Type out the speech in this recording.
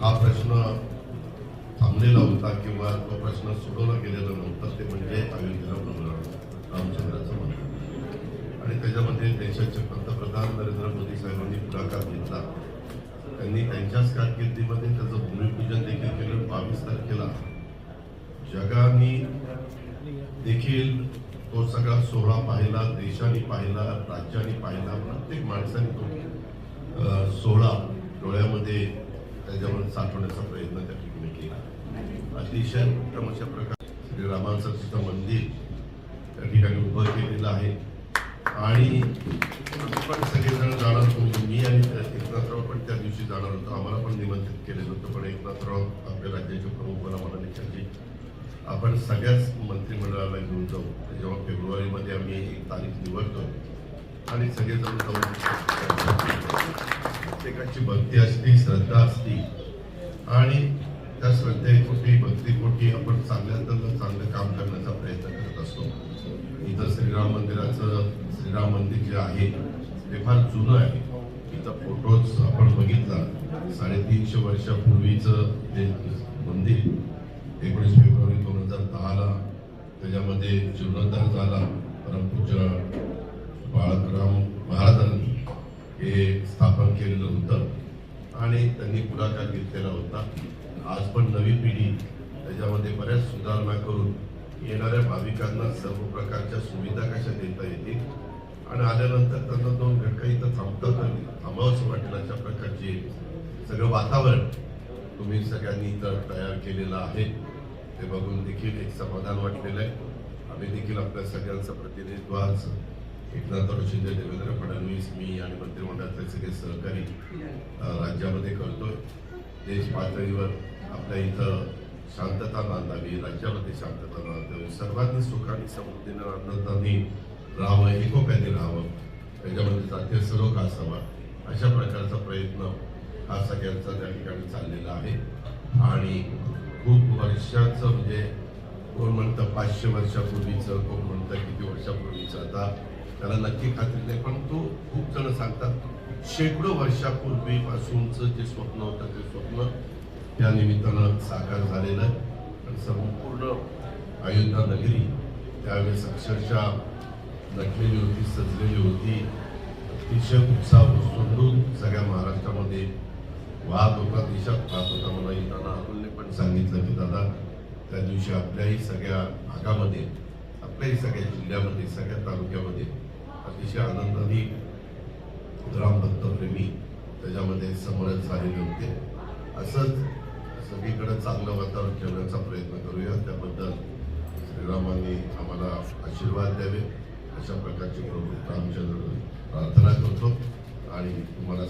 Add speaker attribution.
Speaker 1: हा प्रश्न थांबलेला होता किंवा तो प्रश्न सोडवला गेलेला नव्हता ते म्हणजे अयोध्येला रामचंद्राचं मंदिर. आणि त्याच्यामध्ये देशाचे पंतप्रधान नरेंद्र मोदी साहेबांनी पुढाकार घेतला. त्यांनी त्यांच्याच कारकिर्दीमध्ये त्याचं भूमिपूजन देखील केलं. बावीस तारखेला जगाने देखील तो सगळा सोहळा पाहिला देशाने पाहिला राज्याने पाहिला. प्रत्येक माणसाने तो सोहळा डोळ्यामध्ये त्याच्यामुळे साठवण्याचा प्रयत्न त्या ठिकाणी केला. अतिशय उत्तम अशा प्रकारे श्रीरामांचं तिथं मंदिर त्या ठिकाणी उभं केलेलं आहे. आणि आपण सगळेजण जाणार होतो मी आणि एकनाथराव पण त्या दिवशी जाणार होतो. आम्हाला पण निमंत्रित केलेलं होतं पण एकनाथराव आपल्या राज्याचे प्रमुख मला म्हणाले की आपण सगळ्याच मंत्रिमंडळाला घेऊन जाऊ. जेव्हा फेब्रुवारीमध्ये आम्ही एक तारीख निवडतो आणि सगळेजण जाऊ प्रत्येकाची भक्ती असते श्रद्धा असते. आणि त्या श्रद्धेपोटी भक्तीपोटी आपण चांगल्यातलं चांगलं काम करण्याचा प्रयत्न करत असतो. इथं श्रीराम मंदिराचं श्रीराम मंदिर जे आहे ते फार जुनं आहे. इथं फोटोज आपण बघितला. साडेतीनशे वर्षापूर्वीचं ते मंदिर एकोणीस फेब्रुवारी दोन हजार दहाला त्याच्यामध्ये जीर्णोद्धार झाला. परमपूज्य बाळकराम महाराजांनी हे स्थापन केलेलं होतं आणि त्यांनी पुढाकार घेतलेला होता. आज पण नवी पिढी त्याच्यामध्ये बऱ्याच सुधारणा करून येणाऱ्या भाविकांना सर्व प्रकारच्या सुविधा कशा देता येतील? आणि आल्यानंतर त्यांना दोन घटका इथं थांबतात आणि थांबावंसं वाटेल अशा प्रकारचे सगळं वातावरण तुम्ही सगळ्यांनी इथं तयार केलेलं आहे. ते बघून देखील एक समाधान वाटलेलं आहे. आम्ही देखील आपल्या सगळ्यांचं प्रतिनिधित्व आज एकनाथराव शिंदे देवेंद्र फडणवीस मी आणि मंत्रिमंडळातले सगळे सहकारी राज्यामध्ये करतोय. देश पातळीवर आपल्या इथं शांतता नांदावी राज्यामध्ये शांतता नांदावी सर्वांनी सुखाने समृद्धीनं आनंदाने राहावं एकोप्याने राहावं. त्याच्यामध्ये जातीय सलोखा असावा अशा प्रकारचा प्रयत्न हा सगळ्यांचा त्या ठिकाणी चाललेला आहे. आणि खूप वर्षाचं म्हणजे कोण म्हणतं पाचशे वर्षापूर्वीचं कोण म्हणतं किती वर्षापूर्वीचं. आता त्याला नक्की खात्री नाही पण तो खूप जण सांगतात शेकडो वर्षापूर्वीपासूनचं जे स्वप्न होतं ते स्वप्न त्या निमित्तानं साकार झालेलं आणि संपूर्ण अयोध्या नगरी त्यावेळेस अक्षरशः नटलेली होती सजलेली होती. अतिशय उत्साह ओसंडून सगळ्या महाराष्ट्रामध्ये वाहत होता देशात वाहत होता मला येताना अतुलने पण सांगितलं की दादा त्या दिवशी आपल्याही सगळ्या भागामध्ये आपल्याही सगळ्या जिल्ह्यामध्ये सगळ्या तालुक्यामध्ये अतिशय आनंदाने रामभक्तप्रेमी त्याच्यामध्ये समरस झालेले होते. असंच सगळीकडे चांगलं वातावरण ठेवण्याचा प्रयत्न करूया. त्याबद्दल श्रीरामांनी आम्हाला आशीर्वाद द्यावे. अशा प्रकारची प्रभू रामचंद्र प्रार्थना करतो. आणि तुम्हाला